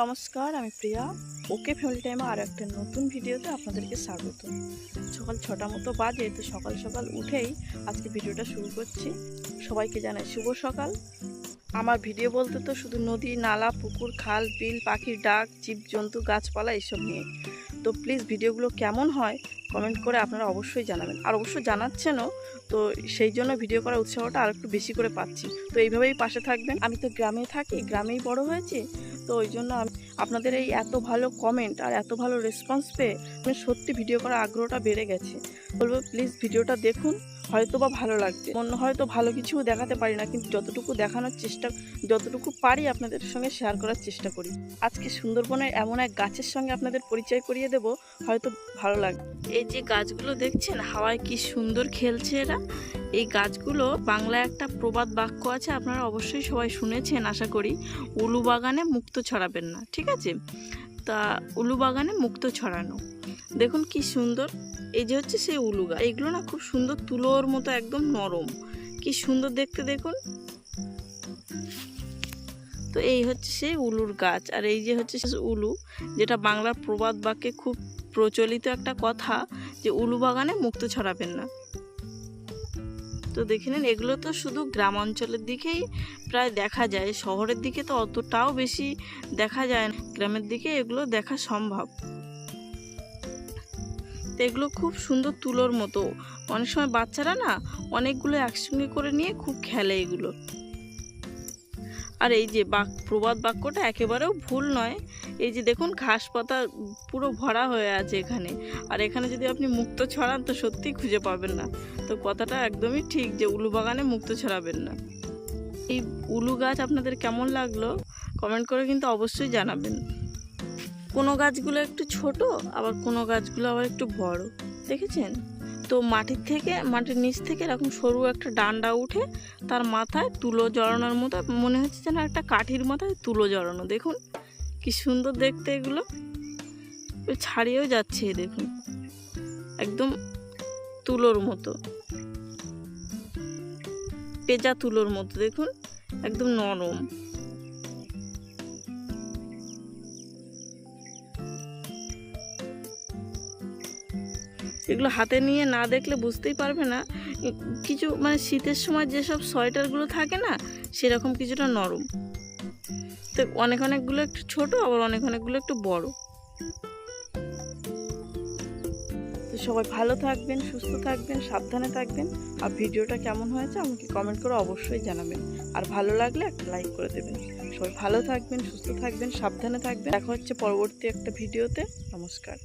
নমস্কার, আমি প্রিয়া। ওকে ফ্যামিলি টাইমে আর একটা নতুন ভিডিওতে আপনাদেরকে স্বাগত। সকাল ছটা মতো বাজে, তো সকাল সকাল উঠেই আজকে ভিডিওটা শুরু করছি। সবাইকে জানাই শুভ সকাল। আমার ভিডিও বলতে তো শুধু নদী, নালা, পুকুর, খাল, বিল পাখির ডাক, জীবজন্তু, গাছপালা এইসব নিয়ে। তো প্লিজ ভিডিওগুলো কেমন হয় কমেন্ট করে আপনারা অবশ্যই জানাবেন। আর অবশ্যই জানাচ্ছেনও, তো সেই জন্য ভিডিও করার উৎসাহটা আর একটু বেশি করে পাচ্ছি। তো এইভাবেই পাশে থাকবেন। আমি তো গ্রামে থাকি, গ্রামেই বড় হয়েছি। তো ওই জন্য আপনাদের এই এত ভালো কমেন্ট আর এত ভালো রেসপন্স পেয়ে আমি সত্যি ভিডিও করার আগ্রহটা বেড়ে গেছে। বলব প্লিজ ভিডিওটা দেখুন। হয়তো বা ভালো লাগবে অন্য হয়তো ভালো কিছু দেখাতে পারি না, কিন্তু যতটুকু দেখানোর চেষ্টা, যতটুকু পারি আপনাদের সঙ্গে শেয়ার করার চেষ্টা করি। আজকে সুন্দরবনের এমন এক গাছের সঙ্গে আপনাদের পরিচয় করিয়ে দেব, হয়তো ভালো লাগবে। এই যে গাছগুলো দেখছেন, হাওয়ায় কি সুন্দর খেলছে এরা। এই গাছগুলো বাংলায় একটা প্রবাদ বাক্য আছে, আপনারা অবশ্যই সবাই শুনেছেন, আশা করি। উলু বাগানে মুক্ত ছড়াবেন না, ঠিক আছে? তা উলু বাগানে মুক্ত ছড়ানো। দেখুন কি সুন্দর। এই যে হচ্ছে সেই উলু গাছ। এইগুলো না খুব সুন্দর তুলোর মতো একদম নরম। কি সুন্দর দেখতে দেখুন। তো এই হচ্ছে সেই উলুর গাছ। আর এই যে হচ্ছে উলু, যেটা বাংলার প্রবাদ বাক্যে খুব প্রচলিত একটা কথা যে উলু বাগানে মুক্ত ছড়াবেন না। তো দেখে নিন, এগুলো তো শুধু গ্রাম অঞ্চলের দিকেই প্রায় দেখা যায়, শহরের দিকে তো অতটাও বেশি দেখা যায় না। গ্রামের দিকে এগুলো দেখা সম্ভব। তো এগুলো খুব সুন্দর তুলোর মতো। অনেক সময় বাচ্চারা না অনেকগুলো একসঙ্গে করে নিয়ে খুব খেলে এগুলো। আর এই যে বাক, প্রবাদ বাক্যটা একেবারেও ভুল নয়। এই যে দেখুন, ঘাস পাতা পুরো ভরা হয়ে আছে এখানে। আর এখানে যদি আপনি মুক্ত ছড়ান, তো সত্যিই খুঁজে পাবেন না। তো কথাটা একদমই ঠিক যে উলু বাগানে মুক্ত ছড়াবেন না। এই উলু গাছ আপনাদের কেমন লাগল? কমেন্ট করে কিন্তু অবশ্যই জানাবেন। কোনো গাছগুলো একটু ছোট, আবার কোনো গাছগুলো আবার একটু বড়। দেখেছেন? তো মাটির থেকে, মাটির নিচ থেকে এরকম সরু একটা ডান্ডা উঠে তার মাথায় তুলো জড়ানোর মতো, মনে হচ্ছে যেন একটা কাঠির মাথায় তুলো জড়ানো। দেখুন, কি সুন্দর দেখতে এগুলো। ছাড়িয়েও যাচ্ছে দেখুন। একদম তুলোর মতো। পেঁচা তুলোর মতো, দেখুন, একদম নরম। এগুলো হাতে নিয়ে না দেখলে বুঝতেই পারবে না। কিছু মানে শীতের সময় যেসব সোয়েটারগুলো থাকে না, সেরকম কিছুটা নরম। তো অনেক অনেকগুলো একটু ছোট, আবার অনেক অনেকগুলো একটু বড়। তো সবাই ভালো থাকবেন, সুস্থ থাকবেন, সাবধানে থাকবেন। আর ভিডিওটা কেমন হয়েছে আমাকে কমেন্ট করে অবশ্যই জানাবেন। আর ভালো লাগলে একটা লাইক করে দেবেন। সবাই ভালো থাকবেন, সুস্থ থাকবেন, সাবধানে থাকবেন। দেখা হচ্ছে পরবর্তী একটা ভিডিওতে। নমস্কার।